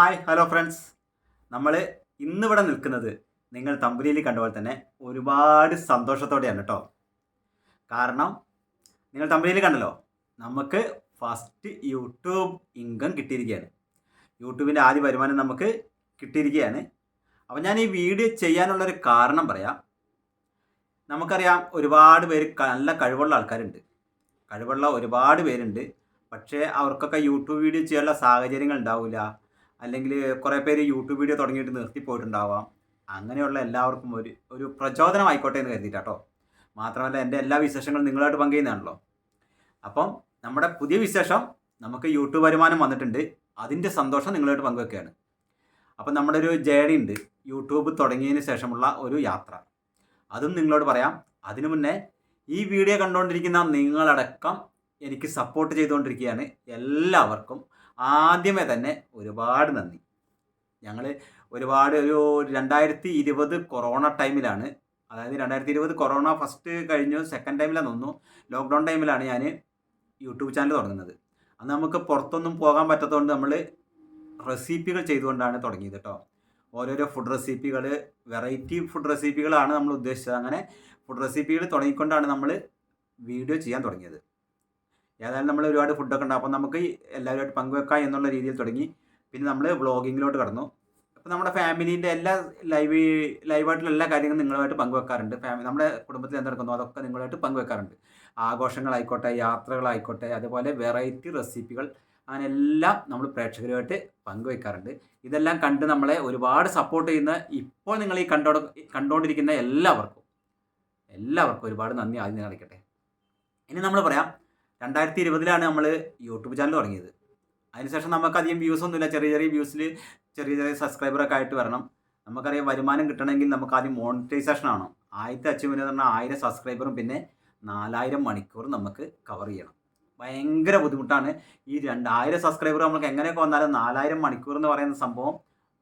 Hi hello friends നമ്മൾ ഇന്നിവിടെ നിൽക്കുന്നത് നിങ്ങൾ തമ്പുരിയിൽ കണ്ട പോലെ തന്നെ ഒരുപാട് സന്തോഷത്തോടെയാണ് കേട്ടോ കാരണം നിങ്ങൾ തമ്പുരിയിൽ കണ്ടല്ലോ? നമുക്ക് ഫസ്റ്റ് യൂട്യൂബ് ഇൻകം കിട്ടിയിരിക്കുകയാണ്. യൂട്യൂബിന്റെ ആദ്യ വരുമാനം നമുക്ക് കിട്ടിയിരിക്കുകയാണ്. അപ്പോൾ ഞാൻ ഈ വീഡിയോ ചെയ്യാനുള്ളൊരു കാരണം പറയാം. നമുക്കറിയാം ഒരുപാട് പേര് നല്ല കഴിവുള്ള ആൾക്കാരുണ്ട്. കഴിവുള്ള ഒരുപാട് പേരുണ്ട്. പക്ഷേ അവർക്കൊക്കെ യൂട്യൂബ് വീഡിയോ ചെയ്യാനുള്ള സാഹചര്യങ്ങൾ ഉണ്ടാവില്ല. അല്ലെങ്കിൽ കുറേ പേര് യൂട്യൂബ് വീഡിയോ തുടങ്ങിയിട്ട് നിർത്തിപ്പോയിട്ടുണ്ടാവാം. അങ്ങനെയുള്ള എല്ലാവർക്കും ഒരു ഒരു പ്രചോദനം ആയിക്കോട്ടെ എന്ന് കരുതിയിട്ടാട്ടോ. മാത്രമല്ല എന്റെ എല്ലാ വിശേഷങ്ങളും നിങ്ങളായിട്ട് പങ്കുചെയ്യുന്നതാണല്ലോ അപ്പം നമ്മുടെ പുതിയ വിശേഷം നമുക്ക് യൂട്യൂബ് വരുമാനം വന്നിട്ടുണ്ട്. അതിന്റെ സന്തോഷം നിങ്ങളായിട്ട് പങ്കുവെക്കുകയാണ് അപ്പം നമ്മുടെ ഒരു ജേണി ഉണ്ട്. യൂട്യൂബ് തുടങ്ങിയതിന് ശേഷമുള്ള ഒരു യാത്ര. അതും നിങ്ങളോട് പറയാം. അതിനു മുന്നേ ഈ വീഡിയോ കണ്ടുകൊണ്ടിരിക്കുന്ന നിങ്ങളടക്കം എനിക്ക് സപ്പോർട്ട് ചെയ്തുകൊണ്ടിരിക്കുകയാണ്. എല്ലാവർക്കും ആദ്യമേ തന്നെ ഒരുപാട് നന്ദി. ഞങ്ങൾ ഒരുപാട് ഒരു രണ്ടായിരത്തി ഇരുപത് കൊറോണ ടൈമിലാണ്. അതായത് രണ്ടായിരത്തി ഇരുപത് കൊറോണ ഫസ്റ്റ് കഴിഞ്ഞു സെക്കൻഡ് ടൈമിലാണ് തോന്നുന്നു ലോക്ക്ഡൗൺ ടൈമിലാണ് ഞാൻ യൂട്യൂബ് ചാനൽ തുടങ്ങുന്നത്. അന്ന് നമുക്ക് പുറത്തൊന്നും പോകാൻ പറ്റാത്തതുകൊണ്ട് നമ്മൾ റെസിപ്പികൾ ചെയ്തുകൊണ്ടാണ് തുടങ്ങിയത് കേട്ടോ ഓരോരോ ഫുഡ് റെസിപ്പികൾ വെറൈറ്റി ഫുഡ് റെസിപ്പികളാണ് നമ്മൾ ഉദ്ദേശിച്ചത്. അങ്ങനെ ഫുഡ് റെസിപ്പികൾ തുടങ്ങിക്കൊണ്ടാണ് നമ്മൾ വീഡിയോ ചെയ്യാൻ തുടങ്ങിയത്. ഏതായാലും നമ്മൾ ഒരുപാട് ഫുഡൊക്കെ ഉണ്ട്. അപ്പോൾ നമുക്ക് എല്ലാവരുമായിട്ട് പങ്കുവെക്കാം എന്നുള്ള രീതിയിൽ തുടങ്ങി. പിന്നെ നമ്മൾ വ്ളോഗിങ്ങിലോട്ട് കടന്നു. അപ്പോൾ നമ്മുടെ ഫാമിലീന്റെ എല്ലാ ലൈവ് ലൈവായിട്ടുള്ള എല്ലാ കാര്യങ്ങളും നിങ്ങളുമായിട്ട് പങ്കുവെക്കാറുണ്ട്. ഫാമിലി നമ്മുടെ കുടുംബത്തിൽ എന്തെടുക്കുന്നു അതൊക്കെ നിങ്ങളുമായിട്ട് പങ്കുവെക്കാറുണ്ട്. ആഘോഷങ്ങളായിക്കോട്ടെ യാത്രകളായിക്കോട്ടെ അതുപോലെ വെറൈറ്റി റെസിപ്പികൾ അങ്ങനെല്ലാം നമ്മൾ പ്രേക്ഷകരുമായിട്ട് പങ്കുവെക്കാറുണ്ട്. ഇതെല്ലാം കണ്ട് നമ്മളെ ഒരുപാട് സപ്പോർട്ട് ചെയ്യുന്ന ഇപ്പോൾ നിങ്ങൾ ഈ കണ്ടോ കണ്ടുകൊണ്ടിരിക്കുന്ന എല്ലാവർക്കും എല്ലാവർക്കും ഒരുപാട് നന്ദി ആദ്യം അറിയിക്കട്ടെ. ഇനി നമ്മൾ പറയാം രണ്ടായിരത്തി ഇരുപതിലാണ് നമ്മൾ യൂട്യൂബ് ചാനൽ തുടങ്ങിയത്. അതിനുശേഷം നമുക്ക് അധികം വ്യൂസ് ഒന്നുമില്ല. ചെറിയ ചെറിയ വ്യൂസിൽ ചെറിയ ചെറിയ സബ്സ്ക്രൈബറൊക്കെ ആയിട്ട് വരണം. നമുക്കറിയാം വരുമാനം കിട്ടണമെങ്കിൽ നമുക്ക് ആദ്യം മോണിറ്റൈസേഷൻ ആണ്. ആദ്യത്തെ അച്ചീവ്മെന്റ് എന്ന് പറഞ്ഞാൽ ആയിരം സബ്സ്ക്രൈബറും പിന്നെ നാലായിരം മണിക്കൂറും നമുക്ക് കവർ ചെയ്യണം. ഭയങ്കര ബുദ്ധിമുട്ടാണ്. ഈ രണ്ടായിരം സബ്സ്ക്രൈബർ നമുക്ക് എങ്ങനെയൊക്കെ വന്നാലും നാലായിരം മണിക്കൂർ എന്ന് പറയുന്ന സംഭവം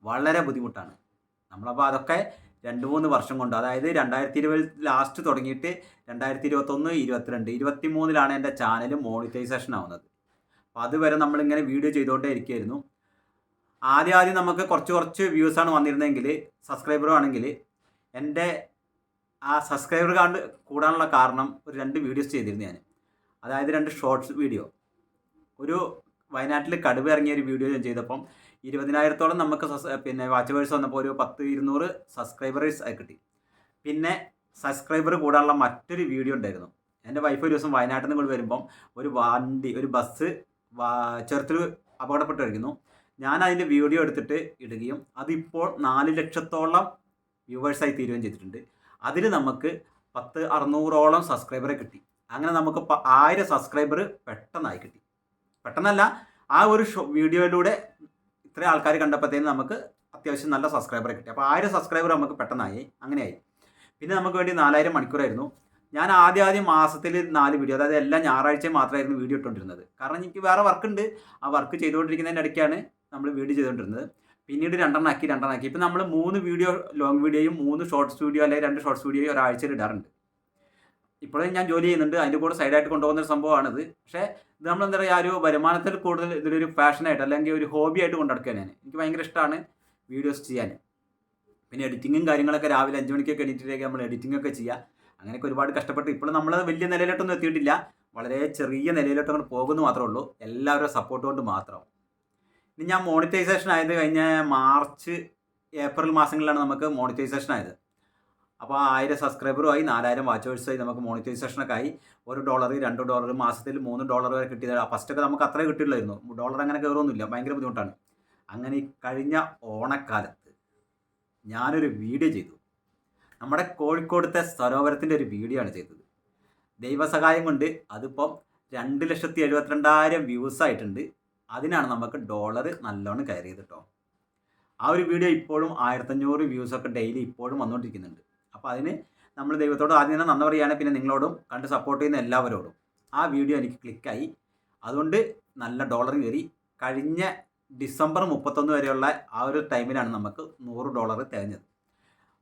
വളരെ ബുദ്ധിമുട്ടാണ്. നമ്മളപ്പോൾ അതൊക്കെ രണ്ട് മൂന്ന് വർഷം കൊണ്ട്. അതായത് രണ്ടായിരത്തി ഇരുപത് ലാസ്റ്റ് തുടങ്ങിയിട്ട് രണ്ടായിരത്തി ഇരുപത്തൊന്ന് ഇരുപത്തിരണ്ട് ഇരുപത്തി മൂന്നിലാണ് എന്റെ ചാനൽ മോണിറ്റൈസേഷൻ ആവുന്നത്. അപ്പോൾ അതുവരെ നമ്മളിങ്ങനെ വീഡിയോ ചെയ്തുകൊണ്ടേ ഇരിക്കുമായിരുന്നു ആദ്യം ആദ്യം നമുക്ക് കുറച്ച് കുറച്ച് വ്യൂസാണ് വന്നിരുന്നതെങ്കിൽ സബ്സ്ക്രൈബറും ആണെങ്കിൽ എന്റെ ആ സബ്സ്ക്രൈബർ കാണ്ട് കൂടാനുള്ള കാരണം ഒരു രണ്ട് വീഡിയോസ് ചെയ്തിരുന്നു ഞാൻ. അതായത് രണ്ട് ഷോർട്സ് വീഡിയോ ഒരു വയനാട്ടിൽ കടുവ ഇറങ്ങിയ ഒരു വീഡിയോ ഞാൻ ചെയ്തപ്പം ഇരുപതിനായിരത്തോളം നമുക്ക് പിന്നെ വാച്ച് വേഴ്സ് വന്നപ്പോൾ ഒരു പത്ത് ഇരുന്നൂറ് സബ്സ്ക്രൈബേഴ്സ് ആയി കിട്ടി. പിന്നെ സബ്സ്ക്രൈബർ കൂടാനുള്ള മറ്റൊരു വീഡിയോ ഉണ്ടായിരുന്നു. എന്റെ വൈഫ് ഒരു ദിവസം വയനാട്ടിൽ നിന്ന് കൊണ്ട് വരുമ്പം ഒരു വണ്ടി ഒരു ബസ് ചെറുത്തിൽ അപകടപ്പെട്ടിരിക്കുന്നു. ഞാൻ അതിന്റെ വീഡിയോ എടുത്തിട്ട് ഇടുകയും അതിപ്പോൾ നാല് ലക്ഷത്തോളം വ്യൂവേഴ്സായി തീരുകയും ചെയ്തിട്ടുണ്ട്. അതിൽ നമുക്ക് പത്ത് അറുന്നൂറോളം സബ്സ്ക്രൈബറെ കിട്ടി. അങ്ങനെ നമുക്ക് ആയിരം സബ്സ്ക്രൈബർ പെട്ടെന്നായി കിട്ടി. പെട്ടെന്നല്ല ആ ഒരു വീഡിയോയിലൂടെ ഇത്രയും ആൾക്കാർ കണ്ടപ്പോഴത്തേനും നമുക്ക് അത്യാവശ്യം നല്ല സബ്സ്ക്രൈബറെ കിട്ടി. അപ്പോൾ ആയിരം സബ്സ്ക്രൈബർ നമുക്ക് പെട്ടെന്നായി. അങ്ങനെയായി. പിന്നെ നമുക്ക് വേണ്ടി നാലായിരം മണിക്കൂറായിരുന്നു. ഞാൻ ആദ്യം ആദ്യം മാസത്തിൽ നാല് വീഡിയോ അതായത് എല്ലാ ഞായറാഴ്ചയും മാത്രമായിരുന്നു വീഡിയോ ഇട്ടുകൊണ്ടിരുന്നത് കാരണം എനിക്ക് വേറെ വർക്ക് ഉണ്ട്. ആ വർക്ക് ചെയ്തുകൊണ്ടിരിക്കുന്നതിന്റെ ഇടയ്ക്കാണ് നമ്മൾ വീഡിയോ ചെയ്തുകൊണ്ടിരുന്നത്. പിന്നീട് രണ്ടെണ്ണം ആക്കി രണ്ടെണ്ണം ആക്കി ഇപ്പം നമ്മൾ മൂന്ന് വീഡിയോ ലോങ് വീഡിയോയും മൂന്ന് ഷോർട്സ് വീഡിയോ അല്ലെങ്കിൽ രണ്ട് ഷോർട്സ് വീഡിയോയും ഒരാഴ്ചയിൽ ഇടാറുണ്ട്. ഇപ്പോഴും ഞാൻ ജോലി ചെയ്യുന്നുണ്ട്. അതിന്റെ കൂടെ സൈഡായിട്ട് കൊണ്ടുപോകുന്ന ഒരു സംഭവമാണിത്. പക്ഷേ ഇത് നമ്മൾ എന്താ പറയുക ഒരു വരുമാനത്തിൽ കൂടുതൽ ഇതിലൊരു പാഷനായിട്ട് അല്ലെങ്കിൽ ഒരു ഹോബി ആയിട്ട് കൊണ്ടുനടക്കുക ഞാൻ എനിക്ക് ഭയങ്കര ഇഷ്ടമാണ് വീഡിയോസ് ചെയ്യാൻ. പിന്നെ എഡിറ്റിങ്ങും കാര്യങ്ങളൊക്കെ രാവിലെ അഞ്ച് മണിക്കൊക്കെ എഡിറ്റിലേക്ക് നമ്മൾ എഡിറ്റിംഗ് ഒക്കെ ചെയ്യുക. അങ്ങനെയൊക്കെ ഒരുപാട് കഷ്ടപ്പെട്ട് ഇപ്പോഴും നമ്മൾ വലിയ നിലയിലോട്ടൊന്നും എത്തിയിട്ടില്ല. വളരെ ചെറിയ നിലയിലോട്ട് അങ്ങോട്ട് പോകുന്നു മാത്രമേ ഉള്ളൂ. എല്ലാവരുടെ സപ്പോർട്ട് കൊണ്ട് മാത്രം. ഇനി ഞാൻ മോണിറ്റൈസേഷൻ ആയത് കഴിഞ്ഞ മാർച്ച് ഏപ്രിൽ മാസങ്ങളിലാണ് നമുക്ക് മോണിറ്റൈസേഷൻ ആയത്. അപ്പോൾ ആയിരം സബ്സ്ക്രൈബറും ആയി നാലായിരം വാച്ചേഴ്സായി നമുക്ക് മോണിറ്റൈസേഷനൊക്കെ ആയി. ഒരു ഡോളർ രണ്ട് ഡോളർ മാസത്തിൽ മൂന്ന് ഡോളർ വരെ കിട്ടിയത്. ഫസ്റ്റൊക്കെ നമുക്ക് അത്രേ കിട്ടില്ലായിരുന്നു. ഡോളർ അങ്ങനെ കയറൊന്നുമില്ല ഭയങ്കര ബുദ്ധിമുട്ടാണ്. അങ്ങനെ ഈ കഴിഞ്ഞ ഓണക്കാലത്ത് ഞാനൊരു വീഡിയോ ചെയ്തു. നമ്മുടെ കോഴിക്കോടത്തെ സരോവരത്തിന്റെ ഒരു വീഡിയോ ആണ് ചെയ്തത്. ദൈവസഹായം കൊണ്ട് അതിപ്പം രണ്ട് ലക്ഷത്തി എഴുപത്തിരണ്ടായിരം വ്യൂസ് ആയിട്ടുണ്ട്. അതിനാണ് നമുക്ക് ഡോളർ നല്ലോണം കയറിയത് കേട്ടോ ആ ഒരു വീഡിയോ ഇപ്പോഴും ആയിരത്തഞ്ഞൂറ് വ്യൂസൊക്കെ ഡെയിലി ഇപ്പോഴും വന്നുകൊണ്ടിരിക്കുന്നുണ്ട് അപ്പോൾ അതിന് നമ്മൾ ദൈവത്തോട് ആദ്യം തന്നെ നന്ദി പറയുകയാണ്. പിന്നെ നിങ്ങളോടും കണ്ട് സപ്പോർട്ട് ചെയ്യുന്ന എല്ലാവരോടും. ആ വീഡിയോ എനിക്ക് ക്ലിക്കായി അതുകൊണ്ട് നല്ല ഡോളർ കയറി. കഴിഞ്ഞ ഡിസംബർ മുപ്പത്തൊന്ന് വരെയുള്ള ആ ഒരു ടൈമിലാണ് നമുക്ക് നൂറ് ഡോളർ തികഞ്ഞത്.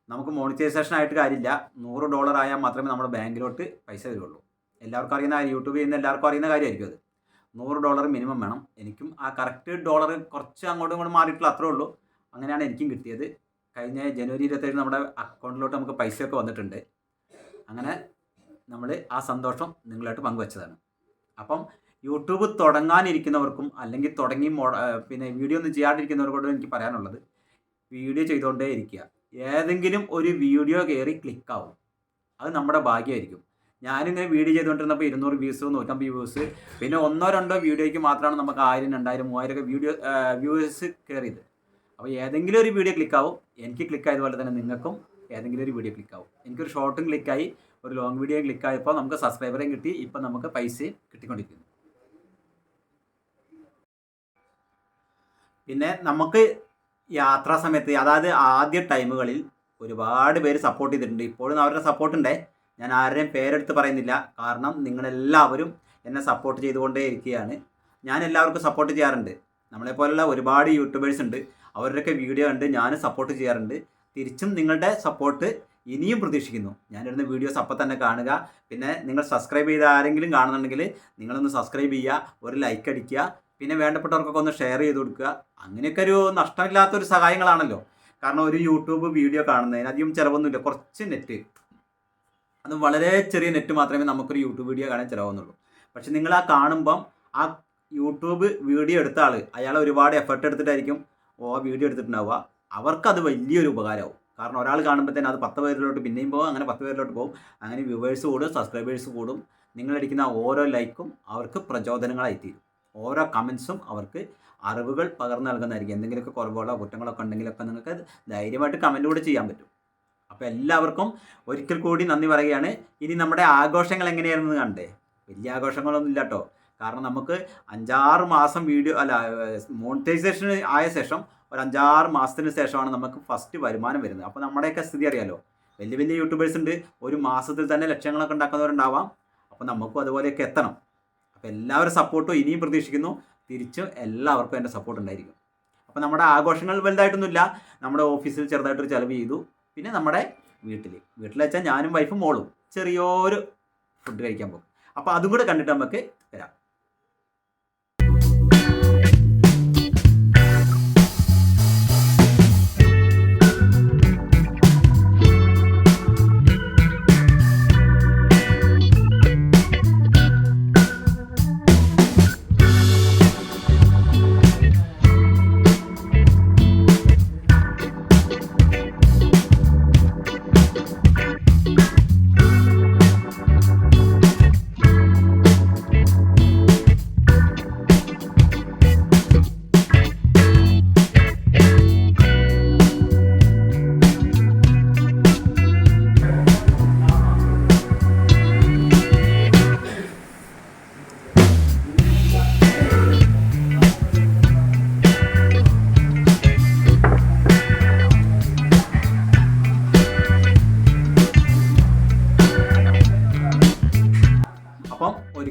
നമുക്ക് മോണിറ്റൈസേഷൻ ആയിട്ട് കാര്യമില്ല. നൂറ് ഡോളർ ആയാൽ മാത്രമേ നമ്മുടെ ബാങ്കിലോട്ട് പൈസ വരുള്ളൂ. എല്ലാവർക്കും അറിയുന്ന യൂട്യൂബ് ചെയ്യുന്ന എല്ലാവർക്കും അറിയുന്ന കാര്യമായിരിക്കും അത്. നൂറ് ഡോളർ മിനിമം വേണം. എനിക്കും ആ കറക്റ്റ് ഡോളർ കുറച്ച് അങ്ങോട്ടും ഇങ്ങോട്ടും മാറിയിട്ടുള്ള അത്രേ ഉള്ളൂ. അങ്ങനെയാണ് എനിക്കും കിട്ടിയത്. കഴിഞ്ഞ ജനുവരി ഇരുപത്തേഴ് നമ്മുടെ അക്കൗണ്ടിലോട്ട് നമുക്ക് പൈസയൊക്കെ വന്നിട്ടുണ്ട്. അങ്ങനെ നമ്മൾ ആ സന്തോഷം നിങ്ങളായിട്ട് പങ്കുവച്ചതാണ്. അപ്പം യൂട്യൂബ് തുടങ്ങാനിരിക്കുന്നവർക്കും അല്ലെങ്കിൽ തുടങ്ങി മോ പിന്നെ വീഡിയോ ഒന്നും ചെയ്യാണ്ടിരിക്കുന്നവർക്കോട് എനിക്ക് പറയാനുള്ളത്. വീഡിയോ ചെയ്തുകൊണ്ടേ ഇരിക്കുക. ഏതെങ്കിലും ഒരു വീഡിയോ കയറി ക്ലിക്കാവും. അത് നമ്മുടെ ഭാഗ്യമായിരിക്കും. ഞാനിങ്ങനെ വീഡിയോ ചെയ്തുകൊണ്ടിരുന്നപ്പോൾ ഇരുന്നൂറ് വ്യൂസ് നൂറ്റമ്പത് വ്യൂസ് പിന്നെ ഒന്നോ രണ്ടോ വീഡിയോയ്ക്ക് മാത്രമാണ് നമുക്ക് ആയിരം രണ്ടായിരം മൂവായിരം ഒക്കെ വീഡിയോ വ്യൂസ് കയറിയത്. അപ്പോൾ ഏതെങ്കിലും ഒരു വീഡിയോ ക്ലിക്കാവും എനിക്ക് ക്ലിക്ക് ആയതുപോലെ തന്നെ നിങ്ങൾക്കും ഏതെങ്കിലും ഒരു വീഡിയോ ക്ലിക്കാവും എനിക്കൊരു ഷോർട്ടും ക്ലിക്കായി ഒരു ലോങ് വീഡിയോ ക്ലിക്കായപ്പോൾ നമുക്ക് സബ്സ്ക്രൈബറേയും കിട്ടി. ഇപ്പം നമുക്ക് പൈസയും കിട്ടിക്കൊണ്ടിരിക്കുന്നു. പിന്നെ നമുക്ക് യാത്രാ സമയത്ത് അതായത് ആദ്യ ടൈമുകളിൽ ഒരുപാട് പേര് സപ്പോർട്ട് ചെയ്തിട്ടുണ്ട്. ഇപ്പോഴും അവരുടെ സപ്പോർട്ട് ഉണ്ടേ. ഞാൻ ആരുടെയും പേരെടുത്ത് പറയുന്നില്ല. കാരണം നിങ്ങളെല്ലാവരും എന്നെ സപ്പോർട്ട് ചെയ്തുകൊണ്ടേ ഇരിക്കുകയാണ് ഞാൻ എല്ലാവർക്കും സപ്പോർട്ട് ചെയ്യാറുണ്ട്. നമ്മളെപ്പോലുള്ള ഒരുപാട് യൂട്യൂബേഴ്സ് ഉണ്ട്. അവരുടെയൊക്കെ വീഡിയോ കണ്ട് ഞാൻ സപ്പോർട്ട് ചെയ്യാറുണ്ട്. തിരിച്ചും നിങ്ങളുടെ സപ്പോർട്ട് ഇനിയും പ്രതീക്ഷിക്കുന്നു. ഞാനിരുന്ന് വീഡിയോസ് അപ്പം തന്നെ കാണുക. പിന്നെ നിങ്ങൾ സബ്സ്ക്രൈബ് ചെയ്ത ആരെങ്കിലും കാണുന്നുണ്ടെങ്കിൽ നിങ്ങളൊന്ന് സബ്സ്ക്രൈബ് ചെയ്യുക ഒരു ലൈക്ക് അടിക്കുക പിന്നെ വേണ്ടപ്പെട്ടവർക്കൊക്കെ ഒന്ന് ഷെയർ ചെയ്ത് കൊടുക്കുക. അങ്ങനെയൊക്കെ ഒരു നഷ്ടമില്ലാത്തൊരു സഹായങ്ങളാണല്ലോ. കാരണം ഒരു യൂട്യൂബ് വീഡിയോ കാണുന്നതിന് അധികം ചിലവൊന്നുമില്ല. കുറച്ച് നെറ്റ് അത് വളരെ ചെറിയ നെറ്റ് മാത്രമേ നമുക്കൊരു യൂട്യൂബ് വീഡിയോ കാണാൻ ചിലവുന്നുള്ളൂ പക്ഷെ നിങ്ങൾ ആ കാണുമ്പം ആ യൂട്യൂബ് വീഡിയോ എടുത്ത ആൾ അയാൾ ഒരുപാട് എഫർട്ട് എടുത്തിട്ടായിരിക്കും ഓ വീഡിയോ എടുത്തിട്ടുണ്ടാവുക. അത് വലിയൊരു ഉപകാരമാവും. കാരണം ഒരാൾ കാണുമ്പോൾ തന്നെ അത് പത്ത് പേരിലോട്ട് പിന്നെയും പോകും അങ്ങനെ പത്ത് പേരിലോട്ട് പോകും അങ്ങനെ വ്യൂവേഴ്സ് കൂടും സബ്സ്ക്രൈബേഴ്സ് കൂടും. നിങ്ങളടിക്കുന്ന ഓരോ ലൈക്കും അവർക്ക് പ്രചോദനങ്ങളായി തീരും ഓരോ കമൻസും അവർക്ക് അറിവുകൾ പകർന്നു നൽകുന്നതായിരിക്കും. എന്തെങ്കിലുമൊക്കെ കുറവുകളോ കുറ്റങ്ങളൊക്കെ ഉണ്ടെങ്കിലൊക്കെ നിങ്ങൾക്ക് ധൈര്യമായിട്ട് കമന്റ് കൂടെ ചെയ്യാൻ പറ്റും. അപ്പോൾ എല്ലാവർക്കും ഒരിക്കൽ കൂടി നന്ദി പറയുകയാണ്. ഇനി നമ്മുടെ ആഘോഷങ്ങൾ എങ്ങനെയായിരുന്നു കണ്ടേ വലിയ ആഘോഷങ്ങളൊന്നും ഇല്ല കേട്ടോ കാരണം നമുക്ക് അഞ്ചാറ് മാസം വീഡിയോ അല്ല മോണിറ്റൈസേഷൻ ആയ ശേഷം ഒരു അഞ്ചാറ് മാസത്തിന് ശേഷമാണ് നമുക്ക് ഫസ്റ്റ് വരുമാനം വരുന്നത്. അപ്പോൾ നമ്മുടെയൊക്കെ സ്ഥിതി അറിയാലോ? വലിയ വലിയ യൂട്യൂബേഴ്സ് ഉണ്ട്. ഒരു മാസത്തിൽ തന്നെ ലക്ഷങ്ങളൊക്കെ ഉണ്ടാക്കുന്നവരുണ്ടാവാം. അപ്പോൾ നമുക്കും അതുപോലെയൊക്കെ എത്തണം. അപ്പോൾ എല്ലാവരും സപ്പോർട്ടും ഇനിയും പ്രതീക്ഷിക്കുന്നു. തിരിച്ചും എല്ലാവർക്കും എന്റെ സപ്പോർട്ട് ഉണ്ടായിരിക്കും. അപ്പോൾ നമ്മുടെ ആഘോഷങ്ങൾ വലുതായിട്ടൊന്നുമില്ല. നമ്മുടെ ഓഫീസിൽ ചെറുതായിട്ടൊരു ചിലവ് ചെയ്തു. പിന്നെ നമ്മുടെ വീട്ടിൽ വീട്ടിൽ വെച്ചാൽ ഞാനും വൈഫും മോളും ചെറിയൊരു ഫുഡ് കഴിക്കാൻ പോകും. അപ്പോൾ അതും കൂടെ കണ്ടിട്ട് നമുക്ക്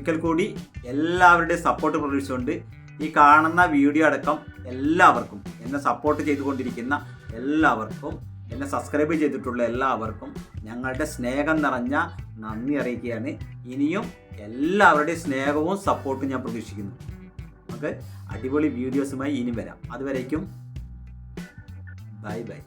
ഒരിക്കൽ കൂടി എല്ലാവരുടെയും സപ്പോർട്ട് പ്രതീക്ഷിച്ചുകൊണ്ട് ഈ കാണുന്ന വീഡിയോ അടക്കം എല്ലാവർക്കും എന്നെ സപ്പോർട്ട് ചെയ്തുകൊണ്ടിരിക്കുന്ന എല്ലാവർക്കും എന്നെ സബ്സ്ക്രൈബ് ചെയ്തിട്ടുള്ള എല്ലാവർക്കും ഞങ്ങളുടെ സ്നേഹം നിറഞ്ഞ നന്ദി അറിയിക്കുകയാണ്. ഇനിയും എല്ലാവരുടെയും സ്നേഹവും സപ്പോർട്ടും ഞാൻ പ്രതീക്ഷിക്കുന്നു. നമുക്ക് അടിപൊളി വീഡിയോസുമായി ഇനി വരാം. അതുവരേക്കും ബൈ ബൈ